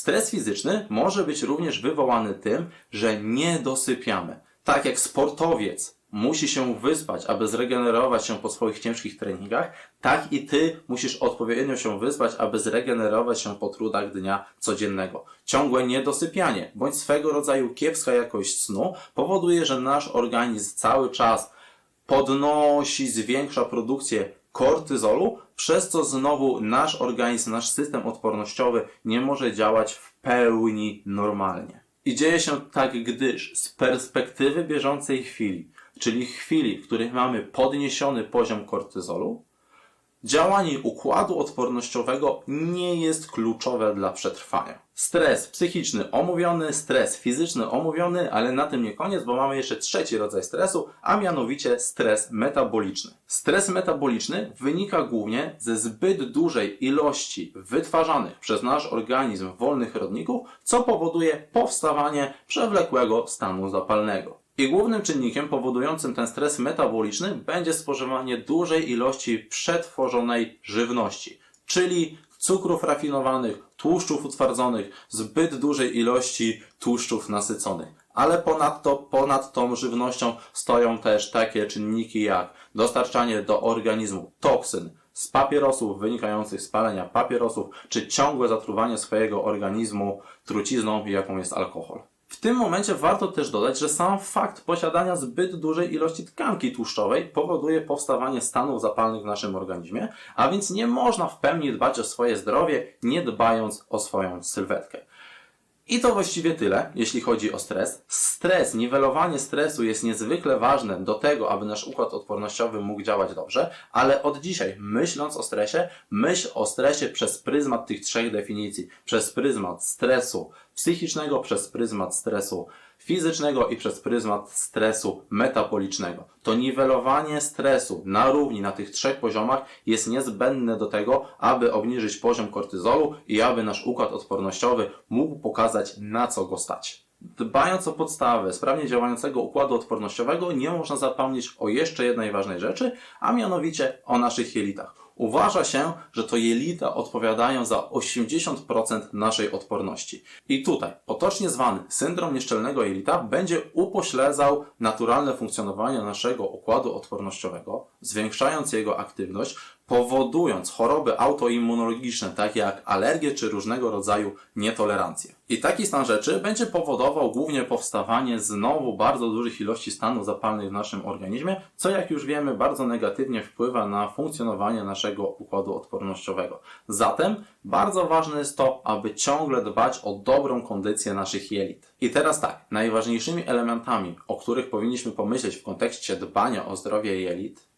Stres fizyczny może być również wywołany tym, że nie dosypiamy. Tak jak sportowiec musi się wyspać, aby zregenerować się po swoich ciężkich treningach, tak i ty musisz odpowiednio się wyspać, aby zregenerować się po trudach dnia codziennego. Ciągłe niedosypianie bądź swego rodzaju kiepska jakość snu powoduje, że nasz organizm cały czas podnosi, zwiększa produkcję kortyzolu, przez co znowu nasz organizm, nasz system odpornościowy nie może działać w pełni normalnie. I dzieje się tak, gdyż z perspektywy bieżącej chwili, czyli chwili, w której mamy podniesiony poziom kortyzolu, Działanie układu odpornościowego nie jest kluczowe dla przetrwania. Stres psychiczny omówiony, stres fizyczny omówiony, ale na tym nie koniec, bo mamy jeszcze trzeci rodzaj stresu, a mianowicie stres metaboliczny. Stres metaboliczny wynika głównie ze zbyt dużej ilości wytwarzanych przez nasz organizm wolnych rodników, co powoduje powstawanie przewlekłego stanu zapalnego. I głównym czynnikiem powodującym ten stres metaboliczny będzie spożywanie dużej ilości przetworzonej żywności, czyli cukrów rafinowanych, tłuszczów utwardzonych, zbyt dużej ilości tłuszczów nasyconych. Ale ponadto, ponad tą żywnością stoją też takie czynniki jak dostarczanie do organizmu toksyn, z papierosów wynikających z palenia papierosów, czy ciągłe zatruwanie swojego organizmu trucizną, jaką jest alkohol. W tym momencie warto też dodać, że sam fakt posiadania zbyt dużej ilości tkanki tłuszczowej powoduje powstawanie stanów zapalnych w naszym organizmie, a więc nie można w pełni dbać o swoje zdrowie, nie dbając o swoją sylwetkę. I to właściwie tyle, jeśli chodzi o stres. Stres, niwelowanie stresu jest niezwykle ważne do tego, aby nasz układ odpornościowy mógł działać dobrze, ale od dzisiaj, myśląc o stresie, myśl o stresie przez pryzmat tych trzech definicji. Przez pryzmat stresu psychicznego, przez pryzmat stresu fizycznego i przez pryzmat stresu metabolicznego. To niwelowanie stresu na równi na tych trzech poziomach jest niezbędne do tego, aby obniżyć poziom kortyzolu i aby nasz układ odpornościowy mógł pokazać na co go stać. Dbając o podstawę sprawnie działającego układu odpornościowego, nie można zapomnieć o jeszcze jednej ważnej rzeczy, a mianowicie o naszych jelitach. Uważa się, że to jelita odpowiadają za 80% naszej odporności. I tutaj, potocznie zwany syndrom nieszczelnego jelita, będzie upośledzał naturalne funkcjonowanie naszego układu odpornościowego, zwiększając jego aktywność, powodując choroby autoimmunologiczne, takie jak alergie czy różnego rodzaju nietolerancje. I taki stan rzeczy będzie powodował głównie powstawanie znowu bardzo dużych ilości stanów zapalnych w naszym organizmie, co jak już wiemy bardzo negatywnie wpływa na funkcjonowanie naszego układu odpornościowego. Zatem bardzo ważne jest to, aby ciągle dbać o dobrą kondycję naszych jelit. I teraz tak, najważniejszymi elementami, o których powinniśmy pomyśleć w kontekście dbania o zdrowie jelit,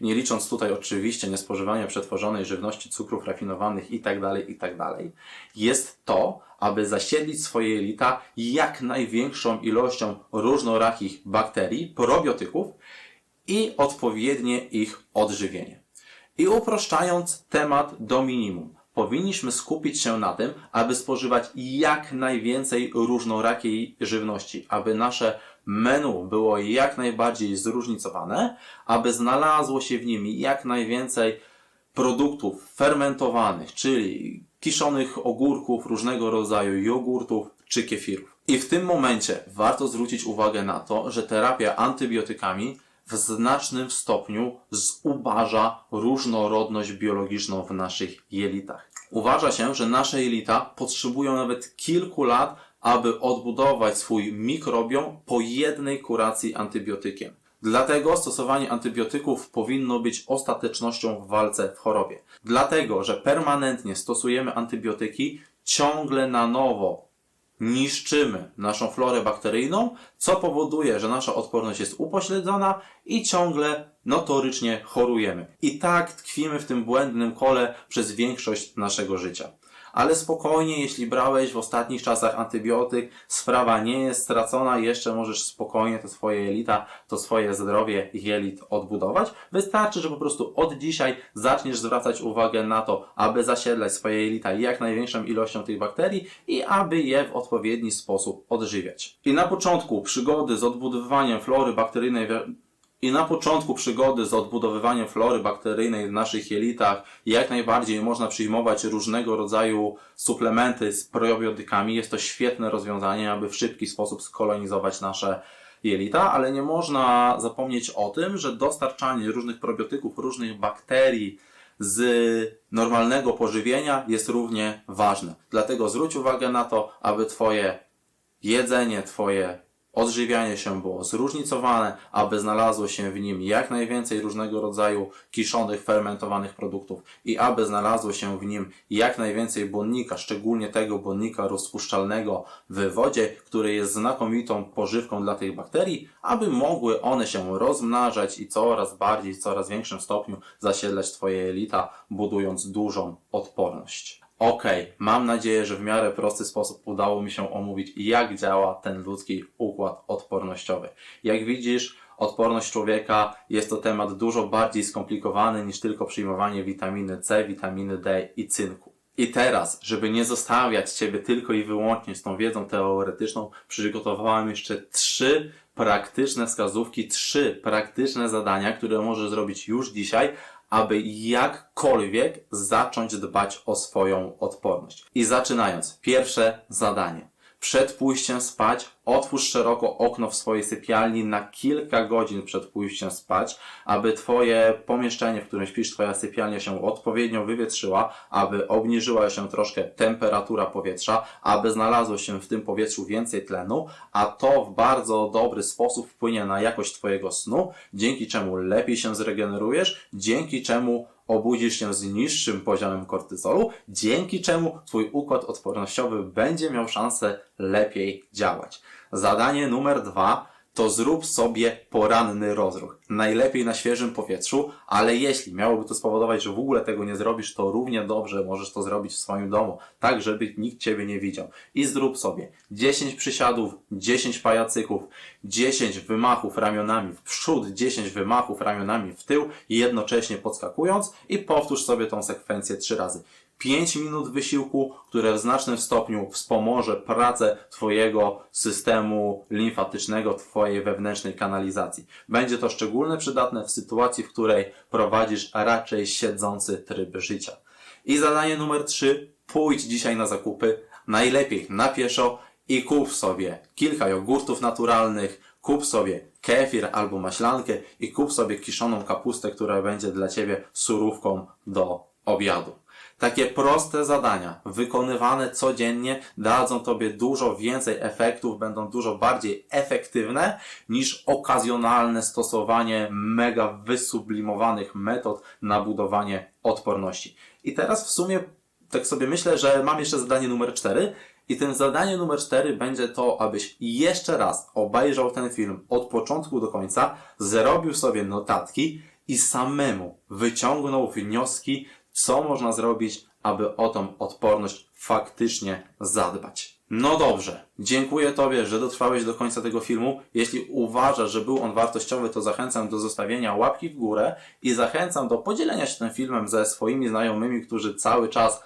nie licząc tutaj oczywiście niespożywania przetworzonej żywności, cukrów rafinowanych itd., itd., jest to, aby zasiedlić swoje jelita jak największą ilością różnorakich bakterii, probiotyków i odpowiednie ich odżywienie. I uproszczając temat do minimum, powinniśmy skupić się na tym, aby spożywać jak najwięcej różnorakiej żywności, aby nasze menu było jak najbardziej zróżnicowane, aby znalazło się w nim jak najwięcej produktów fermentowanych, czyli kiszonych ogórków, różnego rodzaju jogurtów czy kefirów. I w tym momencie warto zwrócić uwagę na to, że terapia antybiotykami w znacznym stopniu zubaża różnorodność biologiczną w naszych jelitach. Uważa się, że nasze jelita potrzebują nawet kilku lat, aby odbudować swój mikrobiom po jednej kuracji antybiotykiem. Dlatego stosowanie antybiotyków powinno być ostatecznością w walce w chorobie. Dlatego, że permanentnie stosujemy antybiotyki, ciągle na nowo niszczymy naszą florę bakteryjną, co powoduje, że nasza odporność jest upośledzona i ciągle notorycznie chorujemy. I tak tkwimy w tym błędnym kole przez większość naszego życia ale spokojnie, jeśli brałeś w ostatnich czasach antybiotyk, sprawa nie jest stracona, jeszcze możesz spokojnie to swoje jelita, to swoje zdrowie jelit odbudować. Wystarczy, że po prostu od dzisiaj zaczniesz zwracać uwagę na to, aby zasiedlać swoje jelita jak największą ilością tych bakterii i aby je w odpowiedni sposób odżywiać. I na początku przygody z odbudowywaniem flory bakteryjnej I na początku przygody z odbudowywaniem flory bakteryjnej w naszych jelitach jak najbardziej można przyjmować różnego rodzaju suplementy z probiotykami. Jest to świetne rozwiązanie, aby w szybki sposób skolonizować nasze jelita, ale nie można zapomnieć o tym, że dostarczanie różnych probiotyków, różnych bakterii z normalnego pożywienia jest równie ważne. Dlatego zwróć uwagę na to, aby Twoje jedzenie, Twoje odżywianie się było zróżnicowane, aby znalazło się w nim jak najwięcej różnego rodzaju kiszonych, fermentowanych produktów i aby znalazło się w nim jak najwięcej błonnika, szczególnie tego błonnika rozpuszczalnego w wodzie, który jest znakomitą pożywką dla tych bakterii, aby mogły one się rozmnażać i coraz bardziej, w coraz większym stopniu zasiedlać Twoje jelita, budując dużą odporność. Okej, mam nadzieję, że w miarę prosty sposób udało mi się omówić, jak działa ten ludzki układ odpornościowy. Jak widzisz, odporność człowieka jest to temat dużo bardziej skomplikowany niż tylko przyjmowanie witaminy C, witaminy D i cynku. I teraz, żeby nie zostawiać Ciebie tylko i wyłącznie z tą wiedzą teoretyczną, przygotowałem jeszcze trzy praktyczne wskazówki, trzy praktyczne zadania, które możesz zrobić już dzisiaj, aby jakkolwiek zacząć dbać o swoją odporność. I zaczynając, pierwsze zadanie. Przed pójściem spać otwórz szeroko okno w swojej sypialni na kilka godzin przed pójściem spać, aby Twoje pomieszczenie, w którym śpisz, Twoja sypialnia się odpowiednio wywietrzyła, aby obniżyła się troszkę temperatura powietrza, aby znalazło się w tym powietrzu więcej tlenu, a to w bardzo dobry sposób wpłynie na jakość Twojego snu, dzięki czemu lepiej się zregenerujesz, dzięki czemu obudzisz się z niższym poziomem kortyzolu, dzięki czemu Twój układ odpornościowy będzie miał szansę lepiej działać. Zadanie numer dwa to zrób sobie poranny rozruch. Najlepiej na świeżym powietrzu, ale jeśli miałoby to spowodować, że w ogóle tego nie zrobisz, to równie dobrze możesz to zrobić w swoim domu, tak żeby nikt Ciebie nie widział. I zrób sobie 10 przysiadów, 10 pajacyków, 10 wymachów ramionami w przód, 10 wymachów ramionami w tył, jednocześnie podskakując i powtórz sobie tą sekwencję 3 razy. 5 minut wysiłku, które w znacznym stopniu wspomoże pracę Twojego systemu limfatycznego, Twojej wewnętrznej kanalizacji. Będzie to szczególnie przydatne w sytuacji, w której prowadzisz raczej siedzący tryb życia. I zadanie numer 3. Pójdź dzisiaj na zakupy, najlepiej na pieszo i kup sobie kilka jogurtów naturalnych, kup sobie kefir albo maślankę i kup sobie kiszoną kapustę, która będzie dla Ciebie surówką do obiadu. Takie proste zadania, wykonywane codziennie, dadzą Tobie dużo więcej efektów, będą dużo bardziej efektywne niż okazjonalne stosowanie mega wysublimowanych metod na budowanie odporności. I teraz w sumie tak sobie myślę, że mam jeszcze zadanie numer 4. I tym zadanie numer 4 będzie to, abyś jeszcze raz obejrzał ten film od początku do końca, zrobił sobie notatki i samemu wyciągnął wnioski, co można zrobić, aby o tą odporność faktycznie zadbać. No dobrze, dziękuję Tobie, że dotrwałeś do końca tego filmu. Jeśli uważasz, że był on wartościowy, to zachęcam do zostawienia łapki w górę i zachęcam do podzielenia się tym filmem ze swoimi znajomymi, którzy cały czas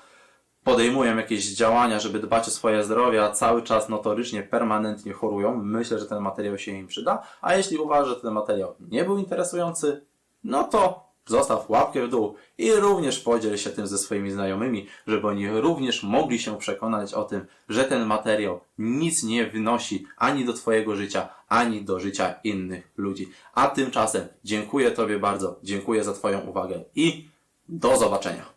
podejmują jakieś działania, żeby dbać o swoje zdrowie, a cały czas notorycznie, permanentnie chorują. Myślę, że ten materiał się im przyda. A jeśli uważasz, że ten materiał nie był interesujący, no to zostaw łapkę w dół i również podziel się tym ze swoimi znajomymi, żeby oni również mogli się przekonać o tym, że ten materiał nic nie wynosi ani do Twojego życia, ani do życia innych ludzi. A tymczasem dziękuję Tobie bardzo, dziękuję za Twoją uwagę i do zobaczenia.